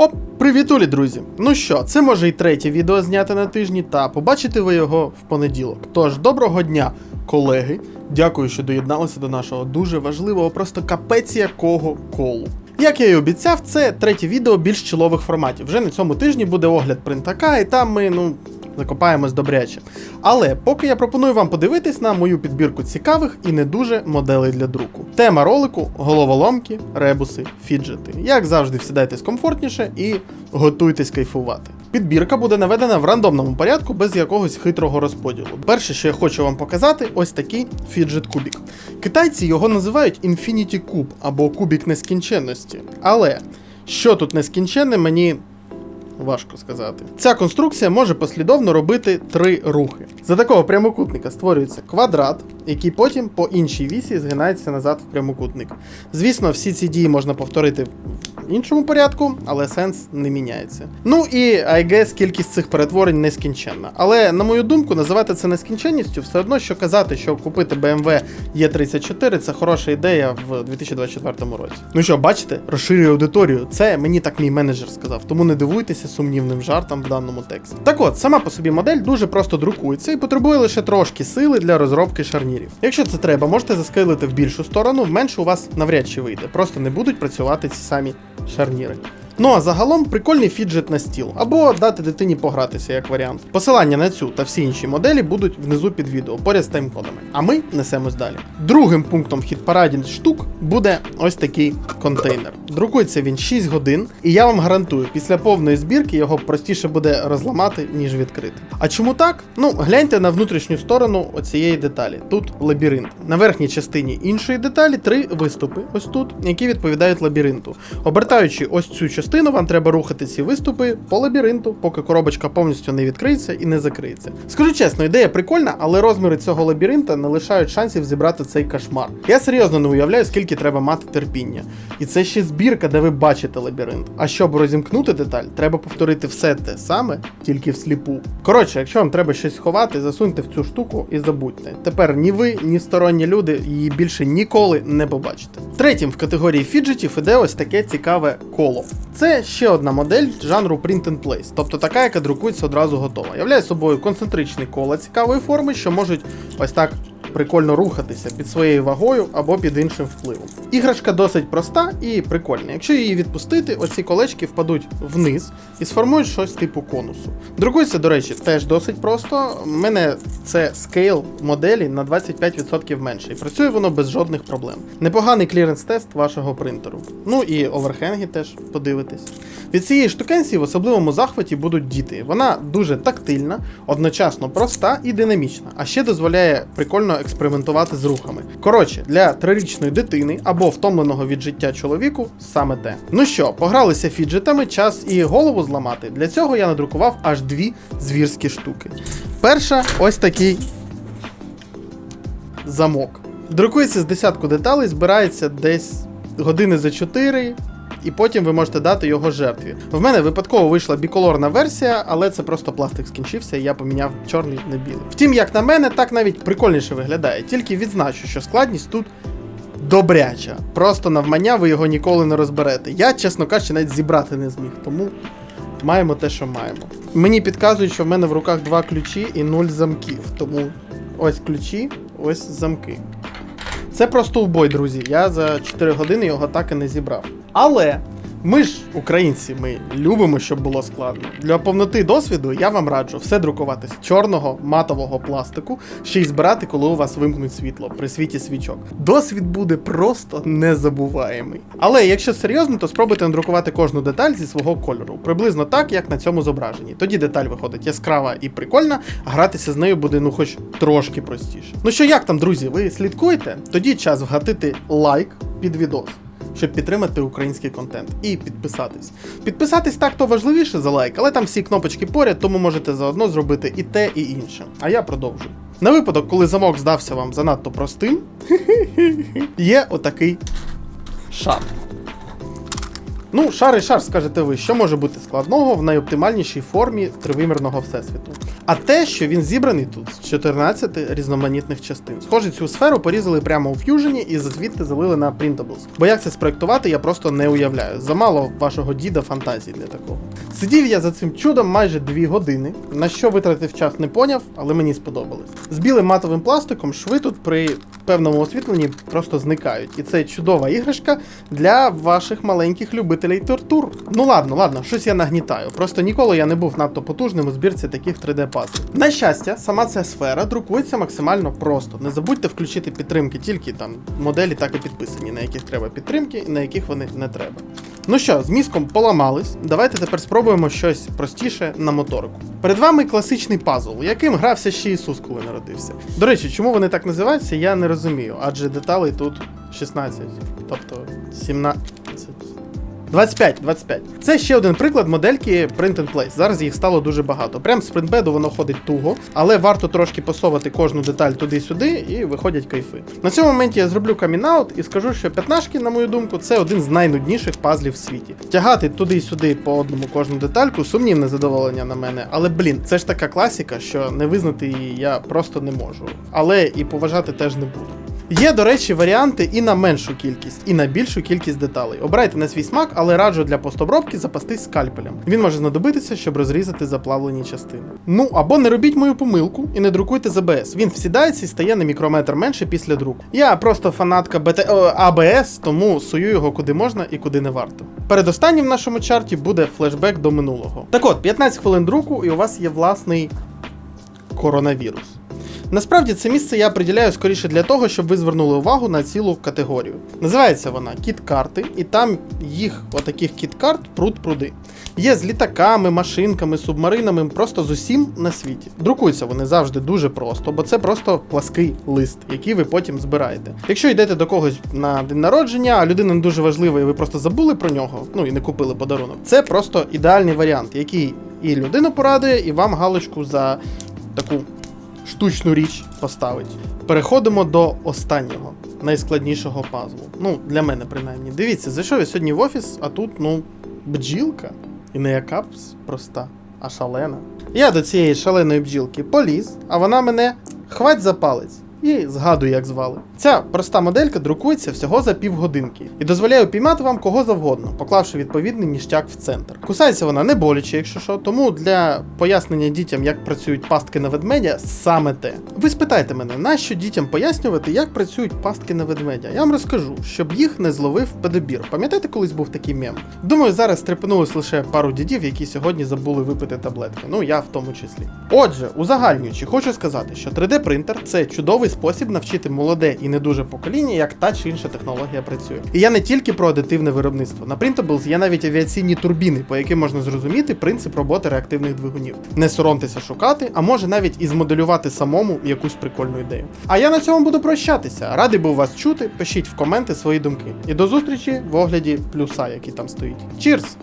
Оп, привітулі, друзі! Ну що, це може і третє відео зняти на тижні, та побачите ви його в понеділок. Тож, доброго дня, колеги! Дякую, що доєдналися до нашого дуже важливого, просто капець якого колу. Як я і обіцяв, це третє відео більш чолових форматів. Вже на цьому тижні буде огляд принтака, і там ми, ну, закопаємось добряче. Але поки я пропоную вам подивитись на мою підбірку цікавих і не дуже моделей для друку. Тема ролику головоломки, ребуси, фіджети. Як завжди, всідайтесь комфортніше і готуйтесь кайфувати. Підбірка буде наведена в рандомному порядку без якогось хитрого розподілу. Перше, що я хочу вам показати, ось такий фіджет кубік. Китайці його називають Infinity Cube або кубік нескінченності. Але що тут нескінченне, мені Важко сказати. Ця конструкція може послідовно робити три рухи. За такого прямокутника створюється квадрат, який потім по іншій вісі згинається назад в прямокутник. Звісно, всі ці дії можна повторити іншому порядку, але сенс не міняється. Ну і I guess, кількість цих перетворень нескінченна. Але, на мою думку, називати це нескінченністю все одно, що казати, що купити BMW E34 це хороша ідея в 2024 році. Ну що, бачите, розширюю аудиторію. Це мені так мій менеджер сказав, тому не дивуйтеся сумнівним жартам в даному тексті. Так от, сама по собі модель дуже просто друкується і потребує лише трошки сили для розробки шарнірів. Якщо це треба, можете заскейлити в більшу сторону, в меншу у вас навряд чи вийде, просто не будуть працювати ці самі шарніри. Ну а загалом прикольний фіджет на стіл, або дати дитині погратися як варіант. Посилання на цю та всі інші моделі будуть внизу під відео, поряд з таймкодами. А ми несемось далі. Другим пунктом в хіт-параді штук буде ось такий контейнер. Друкується він 6 годин, і я вам гарантую, після повної збірки його простіше буде розламати, ніж відкрити. А чому так? Ну, гляньте на внутрішню сторону оцієї деталі. Тут лабіринт. На верхній частині іншої деталі три виступи, ось тут, які відповідають лабіринту. Обертаючи ось цю частину, вам треба рухати ці виступи по лабіринту, поки коробочка повністю не відкриється і не закриється. Скажу чесно, ідея прикольна, але розміри цього лабіринта не лишають шансів зібрати цей кошмар. Я серйозно не уявляю, скільки треба мати терпіння. І це ще збірка, де ви бачите лабіринт. А щоб розімкнути деталь, треба повторити все те саме, тільки всліпу. Коротше, якщо вам треба щось ховати, засуньте в цю штуку і забудьте. Тепер ні ви, ні сторонні люди її більше ніколи не побачите. Третім в категорії фіджетів іде ось таке цікаве коло. Це ще одна модель жанру Print and Place, тобто така, яка друкується одразу готова. Являє собою концентричний кола цікавої форми, що можуть ось так прикольно рухатися під своєю вагою або під іншим впливом. Іграшка досить проста і прикольна. Якщо її відпустити, оці колечки впадуть вниз і сформують щось типу конусу. Друкується, до речі, теж досить просто. У мене це скейл моделі на 25% менше, і працює воно без жодних проблем. Непоганий кліренс-тест вашого принтеру. Ну і оверхенги теж подивитесь. Від цієї штукенції в особливому захваті будуть діти. Вона дуже тактильна, одночасно проста і динамічна, а ще дозволяє прикольно експериментувати з рухами. Коротше, для трирічної дитини або втомленого від життя чоловіку саме те. Ну що, погралися фіджетами, час і голову зламати. Для цього я надрукував аж дві звірські штуки. Перша ось такий замок. Друкується з десятку деталей, збирається десь години за 4, і потім ви можете дати його жертві. В мене випадково вийшла біколорна версія, але це просто пластик скінчився, і я поміняв чорний на білий. Втім, як на мене, так навіть прикольніше виглядає. Тільки відзначу, що складність тут добряча. Просто навмання ви його ніколи не розберете. Я, чесно кажучи, навіть зібрати не зміг, тому маємо те, що маємо. Мені підказують, що в мене в руках два ключі і нуль замків. Тому ось ключі, ось замки. Це просто убой, друзі. Я за 4 години його так і не зібрав. Але ми ж, українці, ми любимо, щоб було складно. Для повноти досвіду я вам раджу все друкувати з чорного матового пластику, ще й збирати, коли у вас вимкнуть світло при світі свічок. Досвід буде просто незабуваємий. Але якщо серйозно, то спробуйте надрукувати кожну деталь зі свого кольору, приблизно так, як на цьому зображенні. Тоді деталь виходить яскрава і прикольна, а гратися з нею буде ну хоч трошки простіше. Ну що, як там, друзі, ви слідкуєте? Тоді час вгатити лайк під відос щоб підтримати український контент і підписатись. Підписатись так то важливіше за лайк, але там всі кнопочки поряд, тому можете заодно зробити і те, і інше. А я продовжу. На випадок, коли замок здався вам занадто простим, є отакий шар. Ну, шар і шар, скажете ви, що може бути складного в найоптимальнішій формі тривимірного всесвіту. А те, що він зібраний тут з 14 різноманітних частин. Схоже, цю сферу порізали прямо у ф'южені і звідти залили на Printables. Бо як це спроектувати, я просто не уявляю. Замало вашого діда фантазії для такого. Сидів я за цим чудом майже 2 години. На що витратив час, не поняв, але мені сподобалось. З білим матовим пластиком шви тут при певному освітленні просто зникають. І це чудова іграшка для ваших маленьких любителей тортур. Ну ладно, ладно, щось я нагнітаю. Просто ніколи я не був надто потужним у збірці таких 3D пазлів. На щастя, сама ця сфера друкується максимально просто. Не забудьте включити підтримки тільки там моделі, так і підписані, на яких треба підтримки, і на яких вони не треба. Ну що, з мізком поламались. Давайте тепер спробуємо щось простіше на моторику. Перед вами класичний пазл, яким грався ще Ісус, коли народився. До речі, чому вони так називаються, я не розумію, адже деталей тут 16, тобто 17. 25, 25. Це ще один приклад модельки Print and Place. Зараз їх стало дуже багато. Прям з принтбеду воно ходить туго, але варто трошки посовати кожну деталь туди-сюди і виходять кайфи. На цьому моменті я зроблю камінаут і скажу, що п'ятнашки, на мою думку, це один з найнудніших пазлів в світі. Тягати туди-сюди по одному кожну детальку сумнівне задоволення на мене. Але блін, це ж така класіка, що не визнати її я просто не можу. Але і поважати теж не буду. Є, до речі, варіанти і на меншу кількість, і на більшу кількість деталей. Обирайте на свій смак, але раджу для постобробки запастись скальпелем. Він може знадобитися, щоб розрізати заплавлені частини. Ну або не робіть мою помилку і не друкуйте ЗБС. Він всідається і стає на мікрометр менше після друку. Я просто фанатка БТ... о, АБС, тому сую його куди можна і куди не варто. Передостаннім в нашому чарті буде флешбек до минулого. Так от, 15 хвилин друку, і у вас є власний коронавірус. Насправді це місце я приділяю скоріше для того, щоб ви звернули увагу на цілу категорію. Називається вона кіт-карти, і там їх, отаких кіт-карт, пруд-пруди. Є з літаками, машинками, субмаринами, просто з усім на світі. Друкуються вони завжди дуже просто, бо це просто плаский лист, який ви потім збираєте. Якщо йдете до когось на день народження, а людина не дуже важлива, і ви просто забули про нього, ну і не купили подарунок, це просто ідеальний варіант, який і людину порадує, і вам галочку за таку штучну річ поставить. Переходимо до останнього, найскладнішого пазлу. Ну, для мене принаймні. Дивіться, зайшов я сьогодні в офіс, а тут, ну, бджілка. І не яка проста, а шалена. Я до цієї шаленої бджілки поліз, а вона мене хвать за палець. І згадую, як звали. Ця проста моделька друкується всього за півгодинки і дозволяє упіймати вам кого завгодно, поклавши відповідний ніштяк в центр. Кусається вона не боляче, якщо що, тому для пояснення дітям, як працюють пастки на ведмедя, саме те. Ви спитайте мене, нащо дітям пояснювати, як працюють пастки на ведмедя? Я вам розкажу, щоб їх не зловив педобір. Пам'ятаєте, колись був такий мем? Думаю, зараз стрепенулось лише пару дідів, які сьогодні забули випити таблетки. Ну я в тому числі. Отже, узагальнюючи, хочу сказати, що 3D принтер це чудовий спосіб навчити молоде і не дуже покоління, як та чи інша технологія працює. І я не тільки про адитивне виробництво. На Printables є навіть авіаційні турбіни, по яким можна зрозуміти принцип роботи реактивних двигунів. Не соромтеся шукати, а може навіть і змоделювати самому якусь прикольну ідею. А я на цьому буду прощатися. Радий був вас чути. Пишіть в коменти свої думки. І до зустрічі в огляді плюса, який там стоїть. Чірс!